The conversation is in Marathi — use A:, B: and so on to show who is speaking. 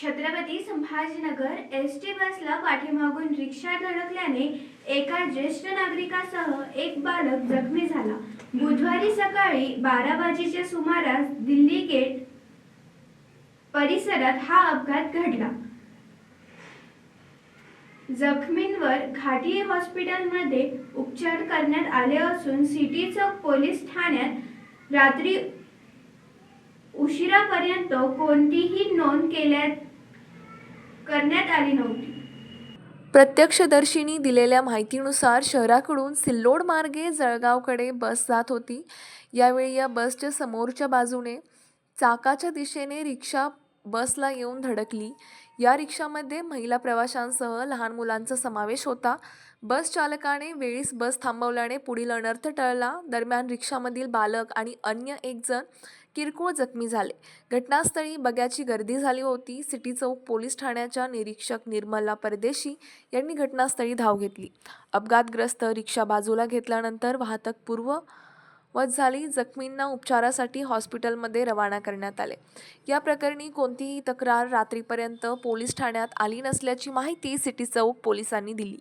A: छत्रपती संभाजीनगर एस टी बसला पाठीमागून रिक्षा धडकल्याने एका ज्येष्ठ नागरिकासह एक बालक जखमी झाला. बुधवारी सकाळी बारा वाजेच्या सुमारास दिल्ली गेट परिसरात हा अपघात घडला. जखमींवर घाटी हॉस्पिटलमध्ये उपचार करण्यात आले असून सिटी चौक पोलीस ठाण्यात रात्री उशिरापर्यंत कोणतीही नोंद केल्या करण्यात आली नव्हती.
B: प्रत्यक्षदर्शींनी दिलेल्या माहितीनुसार शहराकडून सिल्लोड मार्गे जळगावकडे बस जात होती. यावेळी या बसच्या समोरच्या बाजूने चाकाच्या दिशेने रिक्षा बसला येऊन धडकली. या रिक्षामध्ये महिला प्रवाशांसह लहान मुलांचा समावेश होता. बस चालकाने वेळीस बस थांबवल्याने पुढील अनर्थ टळला. दरम्यान रिक्षामधील बालक आणि अन्य एक जण किरकोळ जखमी झाले. घटनास्थळी बग्याची गर्दी झाली होती. सिटी चौक पोलीस ठाण्याच्या निरीक्षक निर्मला परदेशी यांनी घटनास्थळी धाव घेतली. अपघातग्रस्त रिक्षा बाजूला घेतल्यानंतर वाहतूक वध झाली जखमींना उपचारासाठी हॉस्पिटलमध्ये रवाना करण्यात आले. या प्रकरणी कोणतीही तक्रार रात्रीपर्यंत पोलीस ठाण्यात आली नसल्याची माहिती सिटी चौक पोलिसांनी दिली.